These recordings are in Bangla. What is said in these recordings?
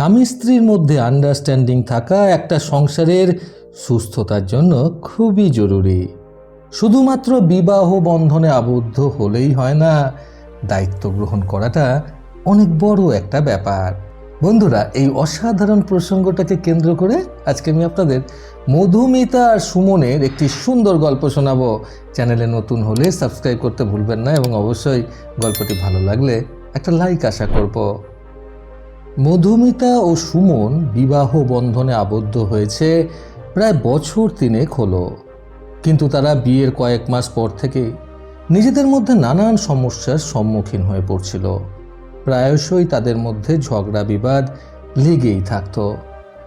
স্বামী স্ত্রীর মধ্যে আন্ডারস্ট্যান্ডিং থাকা একটা সংসারের সুস্থতার জন্য খুবই জরুরি। শুধুমাত্র বিবাহ বন্ধনে আবদ্ধ হলেই হয় না, দায়িত্ব গ্রহণ করাটা অনেক বড় একটা ব্যাপার। বন্ধুরা, এই অসাধারণ প্রসঙ্গটাকে কেন্দ্র করে আজকে আমি আপনাদের মধুমিতা আর সুমনের একটি সুন্দর গল্প শোনাবো। চ্যানেলে নতুন হলে সাবস্ক্রাইব করতে ভুলবেন না এবং অবশ্যই গল্পটি ভালো লাগলে একটা লাইক আশা করব। মধুমিতা ও সুমন বিবাহ বন্ধনে আবদ্ধ হয়েছে। প্রায় বছর তিনেক হলো। কিন্তু তারা বিয়ের কয়েক মাস পর থেকে নিজেদের মধ্যে নানান সমস্যার সম্মুখীন হয়ে পড়ছিল। প্রায়শই তাদের মধ্যে ঝগড়া বিবাদ লেগেই থাকতো।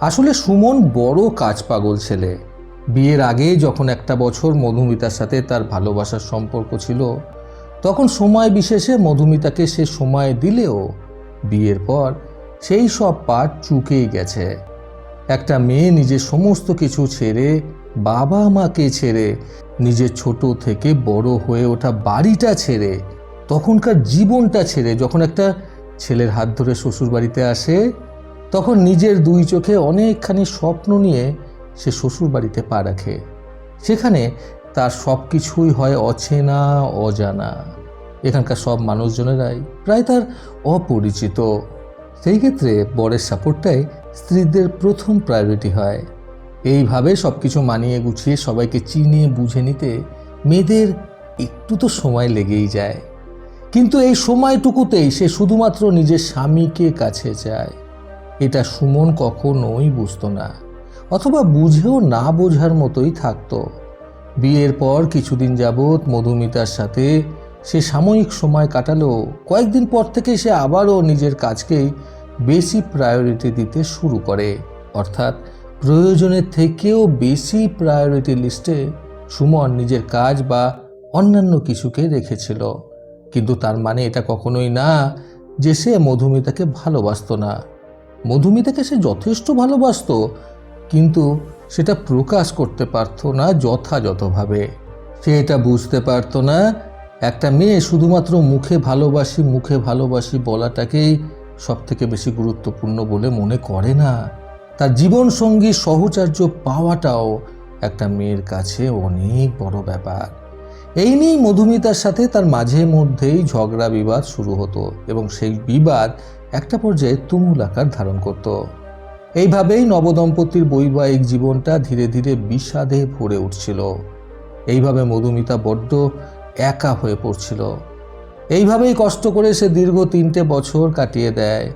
আসলে সুমন বড় কাজ পাগল ছেলে। বিয়ের আগে যখন একটা বছর মধুমিতার সাথে তার ভালোবাসার সম্পর্ক ছিল, তখন সময় বিশেষে মধুমিতাকে সে সময় দিলেও বিয়ের পর সেই সব পাঠ চুকেই গেছে। একটা মেয়ে নিজের সমস্ত কিছু ছেড়ে, বাবা মাকে ছেড়ে নিজের ছোট থেকে বড় হয়ে ওঠা বাড়িটা ছেড়ে, তখনকার জীবনটা ছেড়ে, যখন একটা ছেলের হাত ধরে শ্বশুর বাড়িতে আসে, তখন নিজের দুই চোখে অনেকখানি স্বপ্ন নিয়ে সে শ্বশুর বাড়িতে পা রাখে। সেখানে তার সব কিছুই হয় অচেনা, অজানা। এখানকার সব মানুষজনেরাই প্রায় তার অপরিচিত। সেই ক্ষেত্রে বরের সাপোর্টটাই স্ত্রীদের প্রথম প্রায়োরিটি হয়। এইভাবে সব কিছু মানিয়ে গুছিয়ে সবাইকে চিনে বুঝে নিতে মেয়েদের একটু তো সময় লেগেই যায়। কিন্তু এই সময়টুকুতেই সে শুধুমাত্র নিজের স্বামীকে কাছে চায়। এটা সুমন কখনোই বুঝতো না, অথবা বুঝেও না বোঝার মতোই থাকতো। বিয়ের পর কিছুদিন যাবৎ মধুমিতার সাথে সে সাময়িক সময় কাটালো কয়েকদিন পর থেকে সে আবারও নিজের কাজকেই বেশি প্রায়োরিটি দিতে শুরু করে। অর্থাৎ প্রয়োজনের থেকেও বেশি প্রায়োরিটি লিস্টে সুমন নিজের কাজ বা অন্যান্য কিছুকে রেখেছিল। কিন্তু তার মানে এটা কখনোই না যে সে মধুমিতাকে ভালোবাসতো না। মধুমিতাকে সে যথেষ্ট ভালোবাসতো, কিন্তু সেটা প্রকাশ করতে পারতো না যথাযথভাবে। সে এটা বুঝতে পারতো না একটা মেয়ে শুধুমাত্র মুখে ভালোবাসি মুখে ভালোবাসি বলাটাকেই সব থেকে বেশি গুরুত্বপূর্ণ বলে মনে করে না। তার জীবন সঙ্গী সহচার্য পাওয়াটাও একটা মেয়ের কাছে অনেক বড় ব্যাপার। এই নিয়েই মধুমিতার সাথে তার মাঝে মধ্যেই ঝগড়া বিবাদ শুরু হতো এবং সেই বিবাদ একটা পর্যায়ে তুমুল আকার ধারণ করত। এইভাবেই নবদম্পতির বৈবাহিক জীবনটা ধীরে ধীরে বিষাদে ভরে উঠছিল। এইভাবে মধুমিতা বড্ড একা হয়ে পড়ছিল। এইভাবেই কষ্ট করে সে দীর্ঘ তিনটে বছর কাটিয়ে দেয়।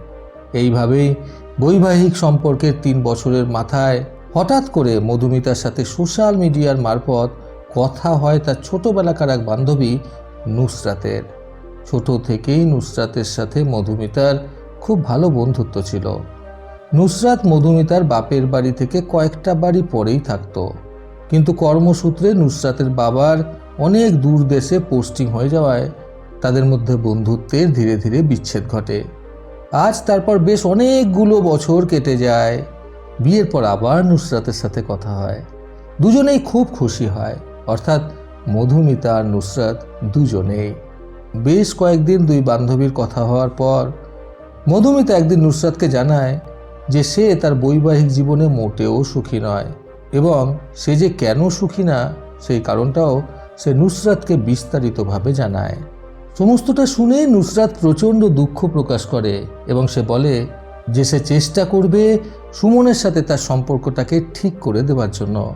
এইভাবেই বৈবাহিক সম্পর্কের তিন বছরের মাথায় হঠাৎ করে মধুমিতার সাথে সোশ্যাল মিডিয়ার মারফত কথা হয় তার ছোটোবেলাকার এক বান্ধবী নুসরাতের। ছোট থেকেই নুসরাতের সাথে মধুমিতার খুব ভালো বন্ধুত্ব ছিল। নুসরাত মধুমিতার বাপের বাড়ি থেকে কয়েকটা বাড়ি পরেই থাকতো। কিন্তু কর্মসূত্রে নুসরাতের বাবার অনেক দূর দেশে পোস্টিং হয়ে যাওয়ায় তাদের মধ্যে বন্ধুত্বের ধীরে ধীরে বিচ্ছেদ ঘটে। আজ তারপর বেশ অনেকগুলো বছর কেটে যায়। বিয়ের পর আবার নুসরাতের সাথে কথা হয়। দুজনেই খুব খুশি হয়। অর্থাৎ মধুমিতা আর নুসরাত দুজনেই। বেশ কয়েকদিন দুই বান্ধবীর কথা হওয়ার পর মধুমিতা একদিন নুসরাতকে জানায় যে সে তার বৈবাহিক জীবনে মোটেও সুখী নয় এবং সে যে কেন সুখী না, সেই কারণটাও সে নুসরাতকে বিস্তারিতভাবে জানায়। সমস্তটা শুনে নুসরাত প্রচণ্ড দুঃখ প্রকাশ করে এবং সে বলে যে সে চেষ্টা করবে সুমনের সাথে তার সম্পর্কটাকে ঠিক করে দেওয়ার জন্য।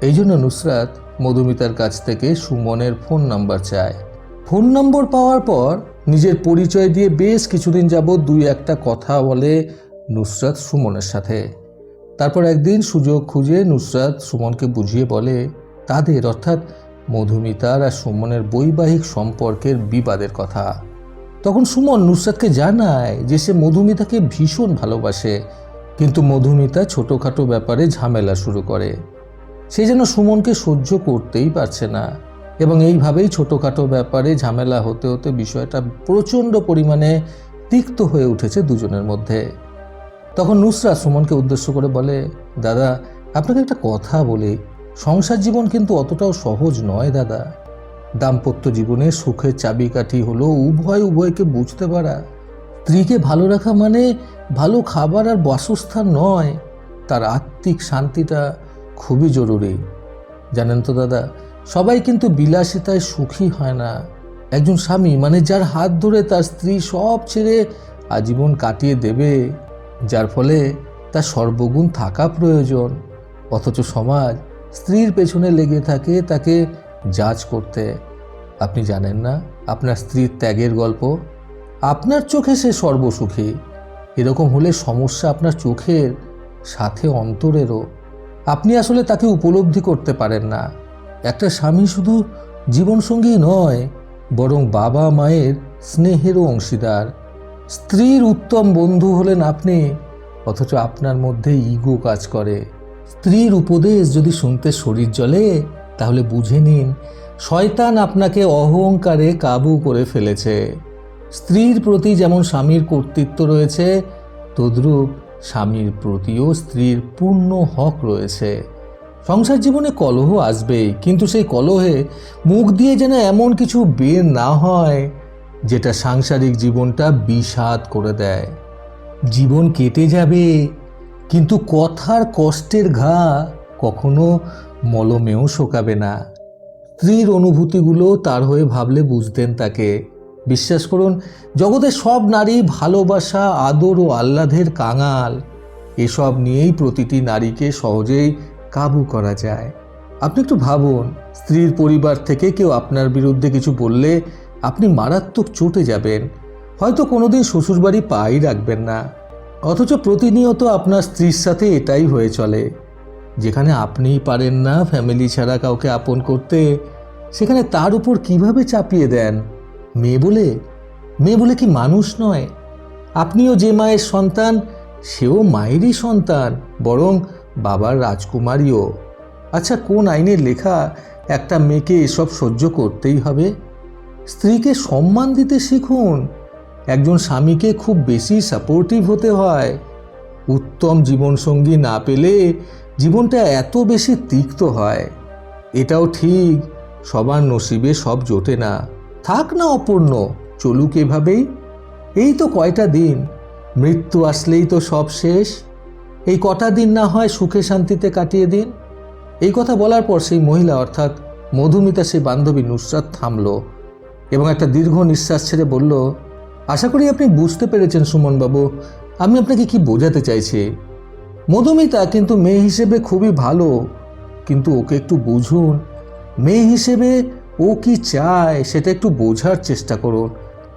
এই জন্য নুসরাত মধুমিতার কাছ থেকে সুমনের ফোন নাম্বার চায়। ফোন নম্বর পাওয়ার পর নিজের পরিচয় দিয়ে বেশ কিছুদিন যাবৎ দুই একটা কথা বলে নুসরাত সুমনের সাথে। তারপর একদিন সুযোগ খুঁজে নুসরাত সুমনকে বুঝিয়ে বলে, তাদের, অর্থাৎ মধুমিতার আর সুমনের বৈবাহিক সম্পর্কের বিবাদের কথা। তখন সুমন নুসরাতকে জানায় যে সে মধুমিতাকে ভীষণ ভালোবাসে, কিন্তু মধুমিতা ছোটোখাটো ব্যাপারে ঝামেলা শুরু করে। সে যেন সুমনকে সহ্য করতেই পারছে না এবং এইভাবেই ছোটোখাটো ব্যাপারে ঝামেলা হতে হতে বিষয়টা প্রচণ্ড পরিমাণে তিক্ত হয়ে উঠেছে দুজনের মধ্যে। তখন নুসরাত সুমনকে উদ্দেশ্য করে বলে, দাদা, আপনাকে একটা কথা বলি। সংসার জীবন কিন্তু অতটাও সহজ নয়, দাদা। দাম্পত্য জীবনে সুখের চাবিকাঠি হলো উভয় উভয়কে বুঝতে পারা। স্ত্রীকে ভালো রাখা মানে ভালো খাবার আর বাসস্থান নয়। তার আত্মিক শান্তিটা খুবই জরুরি। জানেন তো, দাদা, সবাই কিন্তু বিলাসিতায় সুখী হয় না। একজন স্বামী মানে যার হাত ধরে তার স্ত্রী সব ছেড়ে আজীবন কাটিয়ে দেবে, যার ফলে তার সর্বগুণ থাকা প্রয়োজন। অথচ সমাজ স্ত্রীর পেছনে লেগে থাকে তাকে জাজ করতে। আপনি জানেন না, আপনার স্ত্রীর ত্যাগের গল্প। আপনার চোখে সে সর্বসুখী। এরকম হলে সমস্যা আপনার চোখের সাথে অন্তরেরও। আপনি আসলে তাকে উপলব্ধি করতে পারেন না। একটা স্বামী শুধু জীবনসঙ্গী নয়, বরং বাবা মায়ের স্নেহেরও অংশীদার। স্ত্রীর উত্তম বন্ধু হলেন আপনি, অথচ আপনার মধ্যে ইগো কাজ করে। স্ত্রীর উপদেশ যদি শুনতে শরীর জ্বলে, তাহলে বুঝে নিন, শয়তান আপনাকে অহংকারে কাবু করে ফেলেছে। স্ত্রীর প্রতি যেমন স্বামীর কর্তৃত্ব রয়েছে, তদ্রূপ স্বামীর প্রতিও স্ত্রীর পূর্ণ হক রয়েছে। সংসার জীবনে কলহ আসবেই, কিন্তু সেই কলহে মুখ দিয়ে যেন এমন কিছু বের না হয়, যেটা সাংসারিক জীবনটা বিষাদ করে দেয়। জীবন কেটে যাবে কিন্তু কথার কষ্টের ঘা কখনো মলমেও শোকাবে না। স্ত্রীর অনুভূতিগুলো তার হয়ে ভাবলে বুঝতেন তাকে। বিশ্বাস করুন জগতের সব নারী ভালোবাসা, আদর ও আহ্লাদের কাঙাল। এসব নিয়েই প্রতিটি নারীকে সহজেই কাবু করা যায়। আপনি একটু ভাবুন, স্ত্রীর পরিবার থেকে কেউ আপনার বিরুদ্ধে কিছু বললে আপনি মারাত্মক চটে যাবেন। হয়তো কোনোদিন শ্বশুরবাড়ি পাই রাখবেন না। অথচ প্রতিনিয়ত আপনার স্ত্রীর সাথে এটাই হয়ে চলে। যেখানে আপনিই পারেন না ফ্যামিলি ছাড়া কাউকে আপন করতে, সেখানে তার উপর কীভাবে চাপিয়ে দেন? মেয়ে বলে? মেয়ে বলে কি মানুষ নয়। আপনিও যে মায়ের সন্তান, সেও মায়েরই সন্তান, বরং বাবার রাজকুমারীও। আচ্ছা কোন আইনের লেখা একটা মেয়েকে এসব সহ্য করতেই হবে? স্ত্রীকে সম্মান দিতে শিখুন। একজন স্বামীকে খুব বেশি সাপোর্টিভ হতে হয়। উত্তম জীবনসঙ্গী না পেলে জীবনটা এত বেশি তিক্ত হয়। এটাও ঠিক, সবার নসিবে সব জোটে না। থাক না অপূর্ণ, চলুক এভাবেই। এই তো কয়টা দিন, মৃত্যু আসলেই তো সব শেষ। এই কটা দিন না হয় সুখে শান্তিতে কাটিয়ে দিন। এই কথা বলার পর সেই মহিলা অর্থাৎ মধুমিতা, সেই বান্ধবী নুসরাত থামল এবং একটা দীর্ঘ নিঃশ্বাস ছেড়ে বলল আশা করি আপনি বুঝতে পেরেছেন, সুমনবাবু। আমি আপনাকে কি বোঝাতে চাইছি? মধুমিতা কিন্তু মেয়ে হিসেবে খুবই ভালো, কিন্তু ওকে একটু বুঝুন। মেয়ে হিসেবে ও কি চায়, সেটা একটু বোঝার চেষ্টা করুন।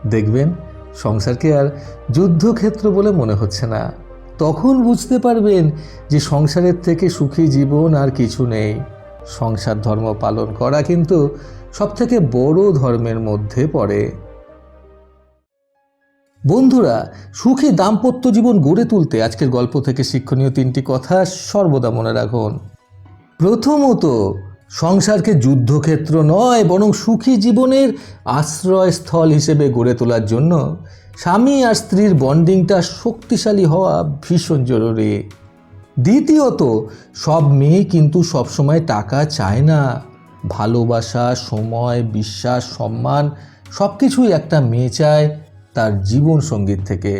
দেখবেন, সংসারকে আর যুদ্ধক্ষেত্র বলে মনে হচ্ছে না। তখন বুঝতে পারবেন যে সংসারের থেকে সুখী জীবন আর কিছু নেই। সংসার ধর্ম পালন করা কিন্তু সবথেকে বড় ধর্মের মধ্যে পড়ে। বন্ধুরা, সুখী দাম্পত্য জীবন গড়ে তুলতে আজকের গল্প থেকে শিক্ষণীয় তিনটি কথা সর্বদা মনে রাখুন। প্রথমত, সংসারকে যুদ্ধক্ষেত্র নয়, বরং সুখী জীবনের আশ্রয়স্থল হিসেবে গড়ে তোলার জন্য স্বামী আর স্ত্রীর বন্ডিংটা শক্তিশালী হওয়া ভীষণ জরুরি। দ্বিতীয়ত, সব মেয়ে কিন্তু সবসময় টাকা চায় না। ভালোবাসা, সময়, বিশ্বাস, সম্মান সব কিছুই একটা মেয়ে চায়। তার জীবন সংগীত থেকে।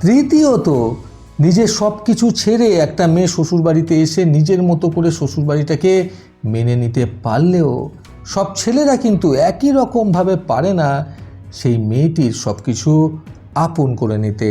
তৃতীয়ত, নিজের সব কিছু ছেড়ে একটা মেয়ে শ্বশুরবাড়িতে এসে নিজের মতো করে শ্বশুরবাড়িটাকে মেনে নিতে পারলেও, সব ছেলেরা কিন্তু একই রকমভাবে পারে না সেই মেয়েটির সব কিছু আপন করে নিতে।